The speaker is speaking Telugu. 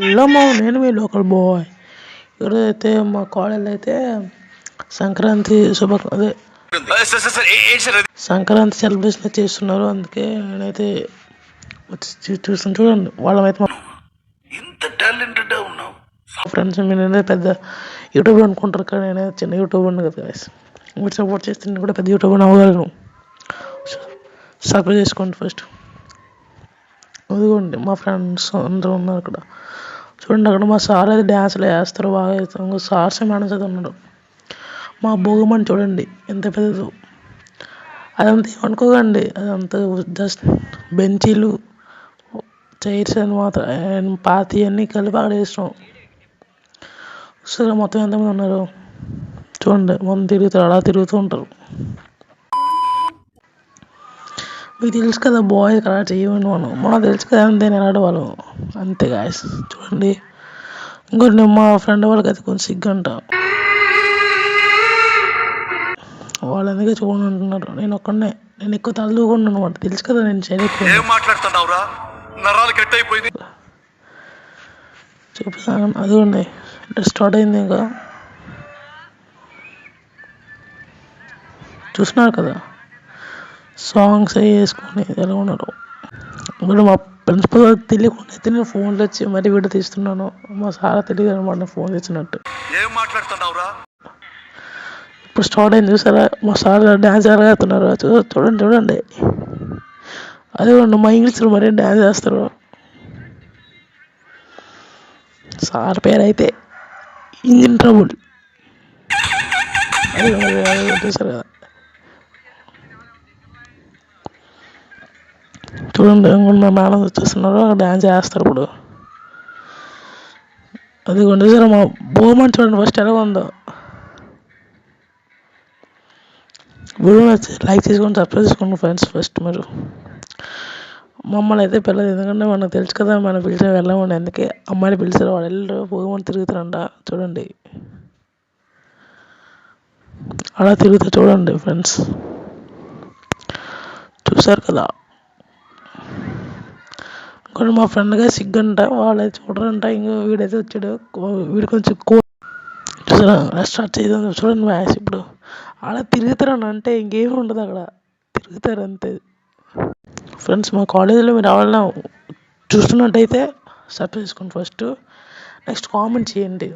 హలో మా నేను మీ లోకల్ బాయ్ ఈరోజైతే మా కాలేజీలో అయితే సంక్రాంతి శుభ అదే సంక్రాంతి సెలబ్రేషన్ చేస్తున్నారు. అందుకే నేనైతే వచ్చి చూస్తాను చూడండి వాళ్ళమైతే ఇంత టాలెంటెడ్ ఉన్నావు. ఫ్రెండ్స్ నేనైతే పెద్ద యూట్యూబర్ అనుకుంటారు కానీ నేనైతే చిన్న యూట్యూబర్ ఉంది కదా. మీరు సపోర్ట్ చేస్తే నేను కూడా పెద్ద యూట్యూబర్ అవ్వగలను. సబ్స్క్రైబ్ చేసుకోండి ఫస్ట్ అదిగోండి మా ఫ్రెండ్స్ అందరూ ఉన్నారు అక్కడ చూడండి అక్కడ మా సార్ అయితే డ్యాన్స్లు వేస్తారు బాగా వేస్తారు ఇంకో సార్స్ మేడమ్స్ అయితే ఉన్నారు మా భోగమని చూడండి ఎంత పెద్దదో. అదంతా ఏమనుకోకండి అదంతా జస్ట్ బెంచీలు చైర్స్ అని మాత్రం పాతి అన్నీ కలిపి అక్కడ వేసినాం. సరే మొత్తం ఎంతమంది ఉన్నారు? చూడండి మొత్తం తిరుగుతారు అలా తిరుగుతూ ఉంటారు. మీకు తెలుసు కదా బాయ్ అలా చేయమని మనం మనకు తెలుసు కదా అంతే నేను ఆడేవాళ్ళం. అంతే గాయస్ చూడండి. ఇంకోటి నేను మా ఫ్రెండ్ వాళ్ళకి అయితే కొంచెం సిగ్గంట. వాళ్ళు అందుకే చూడండి అంటున్నారు. నేను ఒక్కడనే నేను ఎక్కువ తలదూకుండా అనమాట తెలుసు కదా నేను అయిపోయింది. చూపిస్తాను. అదిగోండి స్టార్ట్ అయింది ఇంకా. చూస్తున్నారు కదా? సాంగ్స్ అవి వేసుకొని ఎలా ఉన్నారు? ఇప్పుడు మా ప్రిన్సిపల్ తెలియకుండా అయితే నేను ఫోన్లో వచ్చి మరీ వీడియో తీస్తున్నాను. మా సార్ తెలియదు అనమాట ఫోన్ తెచ్చినట్టు ఏం మాట్లాడుతున్నావురా? ఇప్పుడు స్టార్ట్ అయింది చూసారా? మా సార్ డ్యాన్స్ ఎలాగేస్తున్నారు చూడండి చూడండి. అదిగోండి మా ఇంగ్లీష్లో మరీ డ్యాన్స్ చేస్తారు. సార్ పేరు అయితే ఇంజిన్ ట్రబుల్. అది చూసారు? కదా చూడండి ఇంకొండ మా మేడం వచ్చేస్తున్నారు. డ్యాన్స్ చేస్తారు ఇప్పుడు. అది చూసారా మా బోమని చూడండి ఫస్ట్ ఎలా ఉందో. వీడియో లైక్ చేసుకోండి సబ్స్క్రైబ్ చేసుకోండి ఫ్రెండ్స్ ఫస్ట్ మీరు. మమ్మల్ని అయితే పిల్లలు ఎందుకంటే మనకు తెలుసు కదా మనం పిలిచిన వెళ్ళమండి. అందుకే అమ్మాయిని పిలిచారు. వాళ్ళు వెళ్ళరు పోగమని తిరుగుతారంట చూడండి. అలా తిరుగుతా చూడండి ఫ్రెండ్స్. చూసారు కదా. కానీ మా ఫ్రెండ్గా సిగ్గంట వాళ్ళైతే చూడరంట. ఇంకో వీడైతే వచ్చాడు. వీడు కొంచెం కో చూసారా రెస్టార్ట్ చేద్దాం. చూడండి మ్యాచ్ ఇప్పుడు. అలా తిరుగుతారని అంటే ఇంకేం ఉండదు అక్కడ. తిరుగుతారు అంతే. ఫ్రెండ్స్ మా కాలేజీలో మీరు ఎవరైనా చూస్తున్నట్టయితే సబ్స్క్రైబ్ చేసుకోండి ఫస్ట్. నెక్స్ట్ కామెంట్ చేయండి.